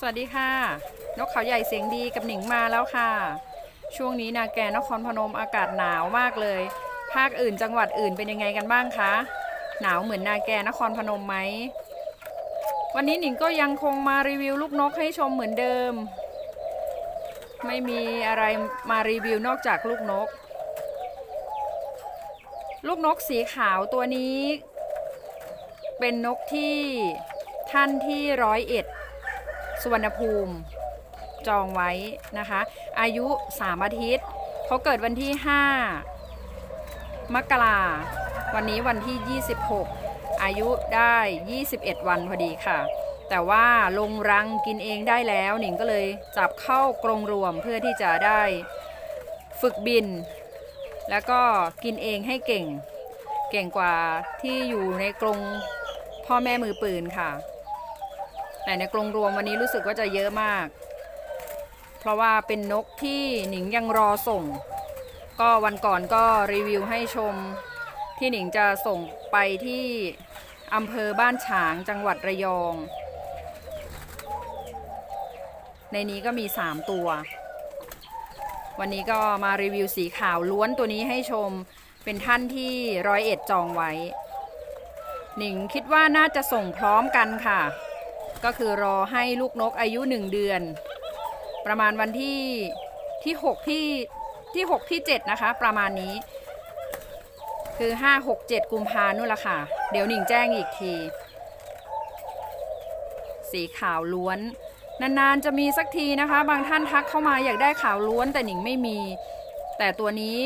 สวัสดีค่ะ นกเขาใหญ่เสียงดีกับหนิงมาแล้วค่ะ ช่วงนี้นาแกนครพนมอากาศหนาวมากเลย ภาคอื่นจังหวัดอื่นเป็นยังไงกันบ้างคะ หนาวเหมือนนาแกนครพนมไหม วันนี้หนิงก็ยังคงมารีวิวลูกนกให้ชมเหมือนเดิม ไม่มีอะไรมารีวิวนอกจากลูกนก ลูกนกสีขาวตัวนี้ เป็นนกที่ท่านที่ร้อยเอ็ด สุวรรณภูมิจองไว้นะคะ อายุ 3 อาทิตย์เขาเกิดวันที่ 5 มกราวันนี้วันที่ 26 อายุได้ 21 วันพอดีค่ะ แต่ว่าลงรังกินเองได้แล้วหนิงก็เลยจับเข้ากรงรวมเพื่อที่จะได้ฝึกบิน แล้วก็กินเองให้เก่ง เก่งกว่าที่อยู่ในกรงพ่อแม่มือปืนค่ะ แต่ในกรงรวมวันนี้รู้สึกว่าจะเยอะมาก เพราะว่าเป็นนกที่หนิงยังรอส่ง ก็วันก่อนก็รีวิวให้ชมที่หนิงจะส่งไปที่อำเภอบ้านฉางจังหวัดระยอง ในนี้ก็มี 3 ตัว วันนี้ก็มารีวิวสีขาวล้วนตัวนี้ให้ชมเป็นท่านที่ร้อยเอ็ดจองไว้ หนิงคิดว่าน่าจะส่งพร้อมกันค่ะ ก็คือรอให้ลูกนกอายุ 1 เดือน ประมาณวันที่ที่ 6 ที่ที่ 6 ที่ 7 นะคะ ประมาณนี้ คือ 5 6 7 กุมภานู่นละค่ะ เดี๋ยวหนิงแจ้งอีกที สีขาวล้วน นานๆจะมีสักทีนะคะ บางท่านทักเข้ามาอยากได้ขาวล้วนแต่หนิงไม่มี แต่ตัวนี้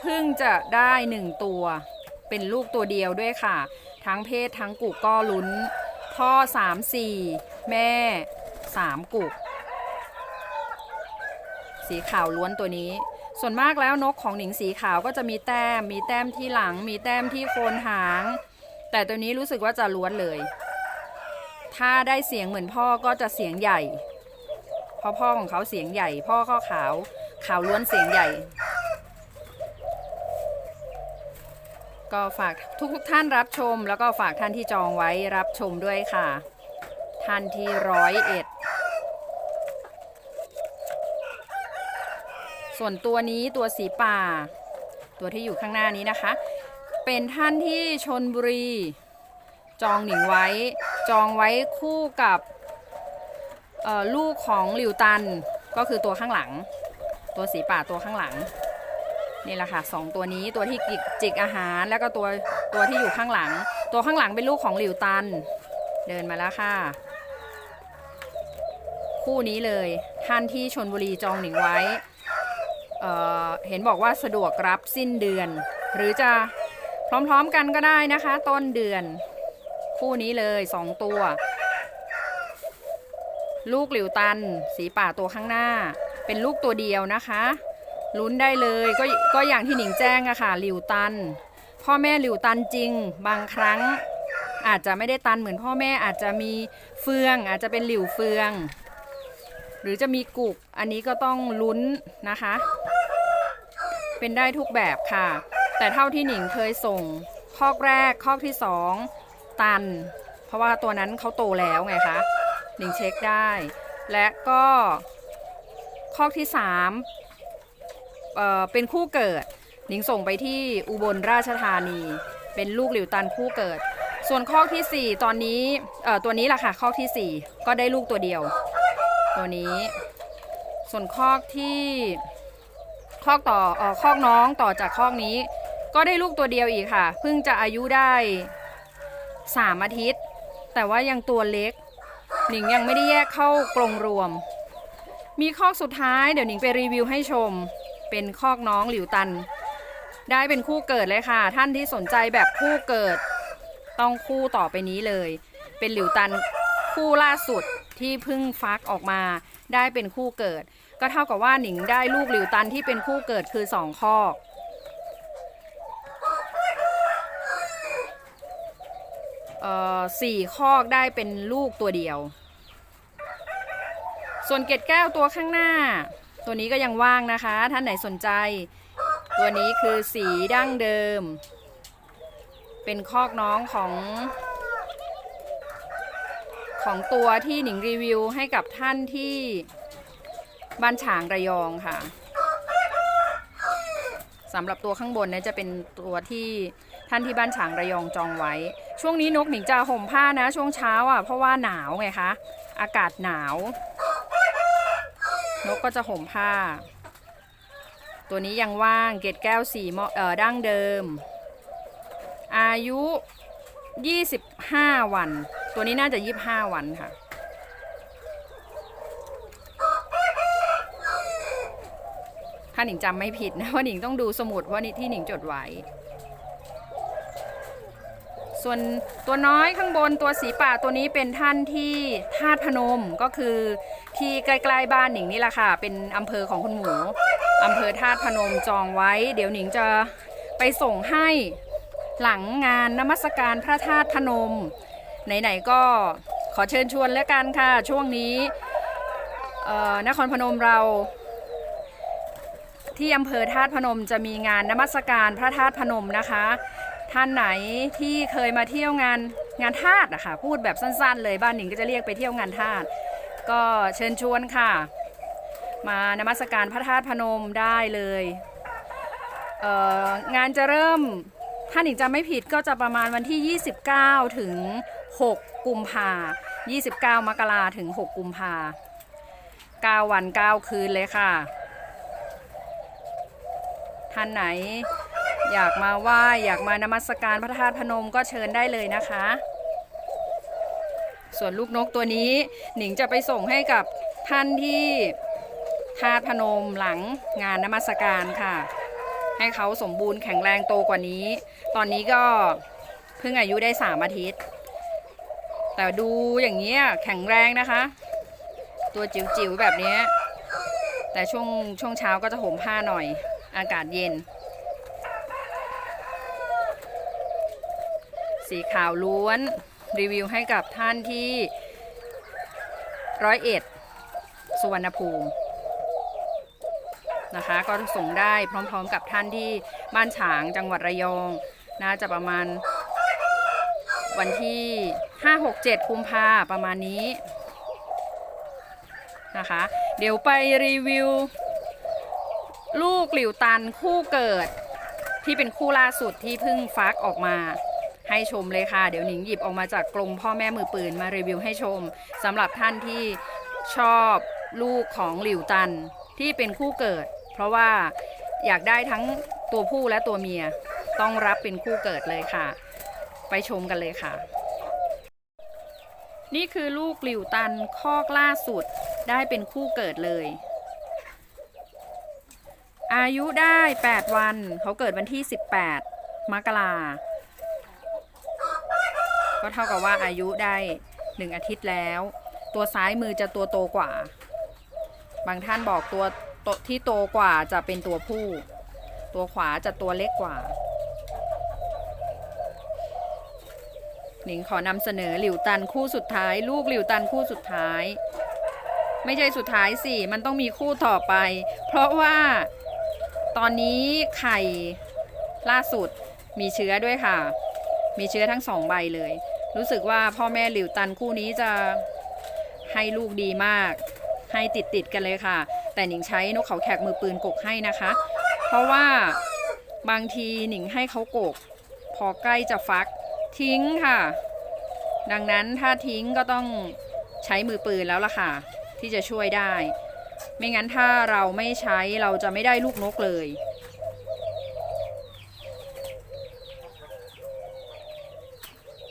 เพิ่งจะได้หนึ่งตัว เป็นลูกตัวเดียวด้วยค่ะ ทั้งเพศทั้งกุก็ลุ้น พ่อสามสี่แม่สามกุก สีขาวล้วนตัวนี้ ส่วนมากแล้วนกของหนิงสีขาวก็จะมีแต้ม มีแต้มที่หลัง มีแต้มที่โคนหาง แต่ตัวนี้รู้สึกว่าจะล้วนเลย ถ้าได้เสียงเหมือนพ่อก็จะเสียงใหญ่เพราะพ่อของเขาเสียงใหญ่ พ่อก็ขาว ขาวล้วนเสียงใหญ่ ก็ฝากทุกทุกท่านรับชม แล้วก็ฝากท่านที่จองไว้รับชมด้วยค่ะ ท่านที่ร้อยเอ็ดส่วนตัวนี้ตัวสีป่า ตัวที่อยู่ข้างหน้านี้นะคะ เป็นท่านที่ชนบุรี จองหนิงไว้ จองไว้คู่กับลูกของหลิวตันก็คือตัวข้างหลัง ตัวสีป่าตัวข้างหลัง นี่แหละค่ะสองตัวนี้ตัวที่จิกอาหารแล้วก็ตัวตัวที่อยู่ข้างหลัง ตัวข้างหลังเป็นลูกของหลิวตัน เดินมาแล้วค่ะ คู่นี้เลยท่านที่ชนบุรีจองหนิงไว้เเห็นบอกว่าสะดวกรับสิ้นเดือน หรือจะพร้อมๆกันก็ได้นะคะ ต้นเดือน คู่นี้เลยสองตัว ลูกหลิวตัน สีป่าตัวข้างหน้า เป็นลูกตัวเดียวนะคะ ลุ้นได้เลยก็ก็อย่างที่หนิงแจ้งอะค่ะหลิวตัน พ่อแม่หลิวตันจริง บางครั้งอาจจะไม่ได้ตันเหมือนพ่อแม่อาจจะมีเฟือง อาจจะเป็นหลิวเฟือง หรือจะมีกุก อันนี้ก็ต้องลุ้นนะคะ เป็นได้ทุกแบบค่ะ แต่เท่าที่หนิงเคยส่งคอกแรกคอกที่สองตัน เพราะว่าตัวนั้นเขาโตแล้วไงคะหนิงเช็คได้ และก็คอกที่สาม เเป็นคู่เกิด หนิงส่งไปที่อุบลราชธานี เป็นลูกหลิวตันคู่เกิด ส่วนคอกทีสี่4 ตอนนี้ตัวนี้แหละค่ะคอกทีสี่ 4 ก็ได้ลูกตัวเดียว ตัวนี้ ส่วนคอกที่คอกต่อเอ่อคอกน้องต่อจากคอกนี้ ก็ได้ลูกตัวเดียวอีกค่ะ เพิ่งจะอายุได้สามอาทิตย์ แต่ว่ายังตัวเล็ก หนิงยังไม่ได้แยกเข้ากรงรวม มีคอกสุดท้ายเดี๋ยวหนิงไปรีวิวให้ชม เป็นคอกน้องหลิวตัน ได้เป็นคู่เกิดเลยค่ะ ท่านที่สนใจแบบคู่เกิด ต้องคู่ต่อไปนี้เลย เป็นหลิวตันคู่ล่าสุดที่เพิ่งฟักออกมา ได้เป็นคู่เกิด ก็เท่ากับว่าหนิงได้ลูกหลิวตันที่เป็นคู่เกิดคือสองคอกเอ่อสี่คอกได้เป็นลูกตัวเดียว ส่วนเกล็ดแก้วตัวข้างหน้า ตัวนี้ก็ยังว่างนะคะ ท่านไหนสนใจ ตัวนี้คือสีดั้งเดิม เป็นคอกน้องของ ของตัวที่หนิงรีวิวให้กับท่านที่บ้านฉางระยองค่ะสำหรับตัวข้างบนเนี่ยจะเป็นตัวที่ท่านที่บ้านฉางระยองจองไว้ ช่วงนี้นกหนิงจะห่มผ้านะ ช่วงเช้าอะเพราะว่าหนาวไงคะ อากาศหนาว นกก็จะห่มผ้า ตัวนี้ยังว่างเกตแก้วสีเอ่อดั้งเดิม อายุ 25 วัน ตัวนี้น่าจะ 25 วันค่ะ ถ้าหนิงจำไม่ผิดนะว่าหนิงต้องดูสมุดว่านี่ที่หนิงจดไว้ ส่วนตัวน้อยข้างบนตัวสีป่าตัวนี้เป็นท่านที่ธาตุพนมก็คือที่ใกล้ๆบ้านหนิงนี่แหละค่ะ เป็นอำเภอของคุณหมูอำเภอธาตุพนมจองไว้ เดี๋ยวหนิงจะไปส่งให้หลังงานนมัสการพระธาตุพนม ไหนๆก็ขอเชิญชวนแล้วกันค่ะ ช่วงนี้นครพนมเราที่อำเภอธาตุพนมจะมีงานนมัสการพระธาตุพนมนะคะ ท่านไหนที่เคยมาเที่ยวงานงานธาตุอะคะพูดแบบสั้นๆ เลยบ้านหนิงก็จะเรียกไปเที่ยวงานธาตุก็เชิญชวนค่ะ มานมัสการพระธาตุพนมได้เลยเงานจะเริ่มถ้าหนิงจำไม่ผิดก็จะประมาณวันที่ 29 ถึง 6 กุมภา29 มกราถึง 6 กุมภา9วัน 9 คืนเลยค่ะ ท่านไหน อยากมาไหว้อยากมานมัสการพระธาตุพนมก็เชิญได้เลยนะคะ ส่วนลูกนกตัวนี้หนิงจะไปส่งให้กับท่านที่ธาตุพนมหลังงานนมัสการค่ะ ให้เขาสมบูรณ์แข็งแรงโตกว่านี้ ตอนนี้ก็เพิ่งอายุได้สามอาทิตย์ แต่ดูอย่างนี้แข็งแรงนะคะ ตัวจิ๋วๆแบบนี้แต่ช่วงช่วงเช้าก็จะห่มผ้าหน่อย อากาศเย็น สีขาวล้วน รีวิวให้กับท่านที่ร้อยเอ็ดสุวรรณภูมินะคะก็ส่งได้พร้อมๆกับท่านที่บ้านฉางจังหวัดระยอง น่าจะประมาณวันที่ 5-6-7กุมภาประมาณนี้นะคะ เดี๋ยวไปรีวิว ลูกหลิวตันคู่เกิดที่เป็นคู่ล่าสุดที่เพิ่งฟักออกมา ให้ชมเลยค่ะ เดี๋ยวหนิงหยิบออกมาจากกลมพ่อแม่มือปืนมารีวิวให้ชมสำหรับท่านที่ชอบลูกของหลิวตันที่เป็นคู่เกิด เพราะว่าอยากได้ทั้งตัวผู้และตัวเมียต้องรับเป็นคู่เกิดเลยค่ะ ไปชมกันเลยค่ะ นี่คือลูกหลิวตันคอกล่าสุดได้เป็นคู่เกิดเลย อายุได้ 8 วัน เขาเกิดวันที่ 18 มกรา ก็เท่ากับว่าอายุได้1อาทิตย์แล้ว ตัวซ้ายมือจะตัวโตกว่า บางท่านบอกตัวตที่โตกว่าจะเป็นตัวผู้ ตัวขวาจะตัวเล็กกว่า หนิงขอนำเสนอหลิวตันคู่สุดท้าย ลูกหลิวตันคู่สุดท้าย ไม่ใช่สุดท้ายสิ มันต้องมีคู่ต่อไป เพราะว่าตอนนี้ไข่ล่าสุดมีเชื้อด้วยค่ะ มีเชื้อทั้งสองใบเลย รู้สึกว่าพ่อแม่หลิวตันคู่นี้จะให้ลูกดีมาก ให้ติดติดกันเลยค่ะ แต่หนิงใช้นกเขาแขกมือปืนกกให้นะคะ เพราะว่าบางทีหนิงให้เขากก พอใกล้จะฟักทิ้งค่ะ ดังนั้นถ้าทิ้งก็ต้องใช้มือปืนแล้วล่ะค่ะ ที่จะช่วยได้ ไม่งั้นถ้าเราไม่ใช้เราจะไม่ได้ลูกนกเลย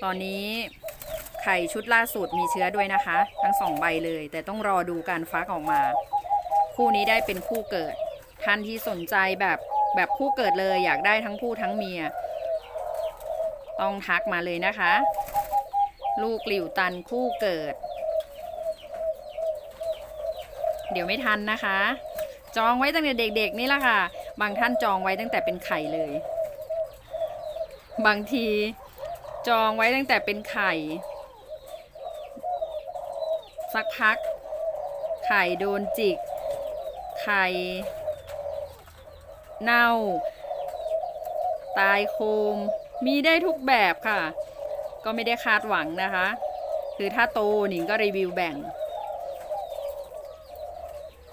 ตอนนี้ไข่ชุดล่าสุดมีเชื้อด้วยนะคะ ทั้งสองใบเลย แต่ต้องรอดูการฟักออกมา คู่นี้ได้เป็นคู่เกิด ท่านที่สนใจแบบแบบคู่เกิดเลยอยากได้ทั้งผู้ทั้งเมีย ต้องทักมาเลยนะคะ ลูกหลิวตันคู่เกิด เดี๋ยวไม่ทันนะคะ จองไว้ตั้งแต่เด็กๆนี่แหละค่ะ บางท่านจองไว้ตั้งแต่เป็นไข่เลย บางที จองไว้ตั้งแต่เป็นไข่ สักพัก ไข่โดนจิก ไข่เน่า ตายโคม มีได้ทุกแบบค่ะ ก็ไม่ได้คาดหวังนะคะ คือถ้าโตหนิงก็รีวิวแบ่ง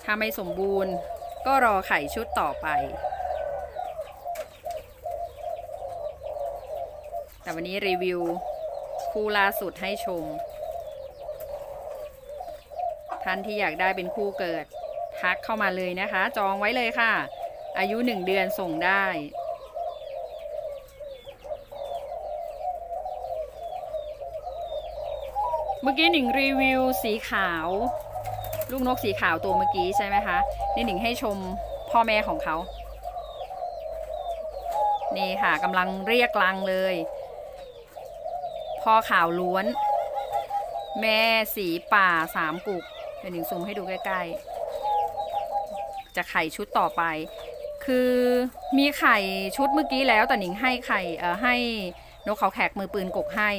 ถ้าไม่สมบูรณ์ก็รอไข่ชุดต่อไป แต่วันนี้รีวิวคู่ล่าสุดให้ชม ท่านที่อยากได้เป็นคู่เกิด ทักเข้ามาเลยนะคะ จองไว้เลยค่ะ อายุหนึ่งเดือนส่งได้ เมื่อกี้หนิงรีวิวสีขาว ลูกนกสีขาวตัวเมื่อกี้ใช่ไหมคะนี่หนิงให้ชมพ่อแม่ของเขานี่ค่ะกำลังเรียกลังเลย พ่อขาวล้วน แม่สีป่าสามกุกเดี๋ยวหนิงซูมให้ดูใกล้ๆ จะไข่ชุดต่อไป คือมีไข่ชุดเมื่อกี้แล้วแต่หนิงให้ไข่เอ่อให้นกเขาแขกมือปืนกกให้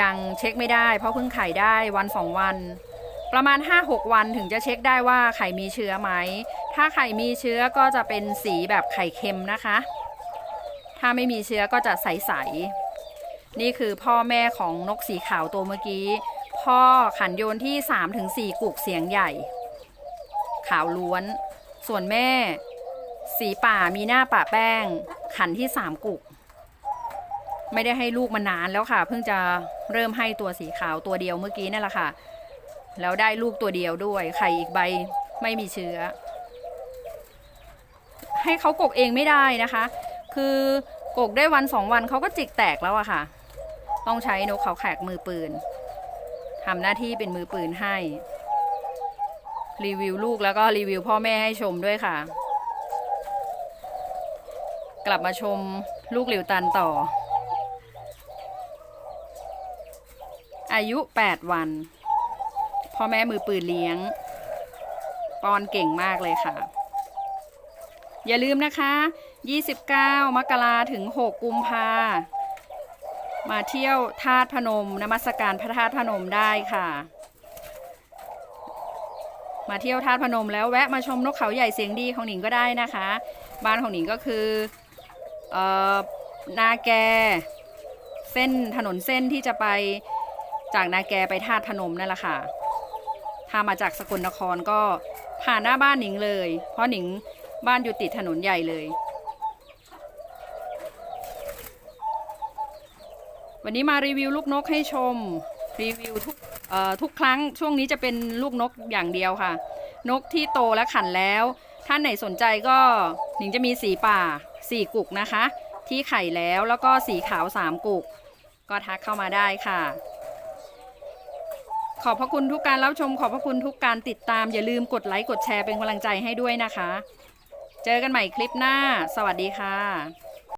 ยังเช็คไม่ได้ เพราะเพิ่งไข่ได้วันสองวัน ประมาณ 5-6 วันถึงจะเช็คได้ว่าไข่มีเชื้อไหม ถ้าไข่มีเชื้อก็จะเป็นสีแบบไข่เค็มนะคะ ถ้าไม่มีเชื้อก็จะใสๆ นี่คือพ่อแม่ของนกสีขาวตัวเมื่อกี้ พ่อขันโยนที่ 3-4กุกเสียงใหญ่ ขาวล้วน ส่วนแม่ สีป่ามีหน้าป่าแป้ง ขันที่ 3 กุก ไม่ได้ให้ลูกมานานแล้วค่ะ เพิ่งจะเริ่มให้ตัวสีขาวตัวเดียวเมื่อกี้นั่นแหละค่ะ แล้วได้ลูกตัวเดียวด้วย ไข่อีกใบไม่มีเชื้อ ให้เขากกเองไม่ได้นะคะ คือกกได้วันสองวันเขาก็จิกแตกแล้วอะค่ะ ต้องใช้นกเขาแขกมือปืนทำหน้าที่เป็นมือปืนให้ รีวิวลูกแล้วก็รีวิวพ่อแม่ให้ชมด้วยค่ะ กลับมาชมลูกหลิวตันต่อ อายุ 8 วัน พ่อแม่มือปืนเลี้ยงปอนเก่งมากเลยค่ะ อย่าลืมนะคะ 29 มกราถึง 6 กุมภา มาเที่ยวธาตุพนมนมัสการพระธาตุพนมได้ค่ะ มาเที่ยวธาตุพนมแล้วแวะมาชมนกเขาใหญ่เสียงดีของหนิงก็ได้นะคะ บ้านของหนิงก็คือเอ่อนาแก เส้นถนนเส้นที่จะไปจากนาแกไปธาตุพนมนั่นแหละค่ะ ถ้ามาจากสกลนครก็ผ่านหน้าบ้านหนิงเลย เพราะหนิงบ้านอยู่ติดถนนใหญ่เลย วันนี้มารีวิวลูกนกให้ชม รีวิวทุกทุกครั้งช่วงนี้จะเป็นลูกนกอย่างเดียวค่ะ นกที่โตและขันแล้ว ท่านไหนสนใจก็หนิงจะมีสีป่าสี่กุกนะคะ ที่ไข่แล้วแล้วก็สีขาวสามกุก ก็ทักเข้ามาได้ค่ะ ขอบพระคุณทุกการรับชม ขอบพระคุณทุกการติดตามอย่าลืมกดไลค์กดแชร์เป็นกำลังใจให้ด้วยนะคะ เจอกันใหม่คลิปหน้า สวัสดีค่ะ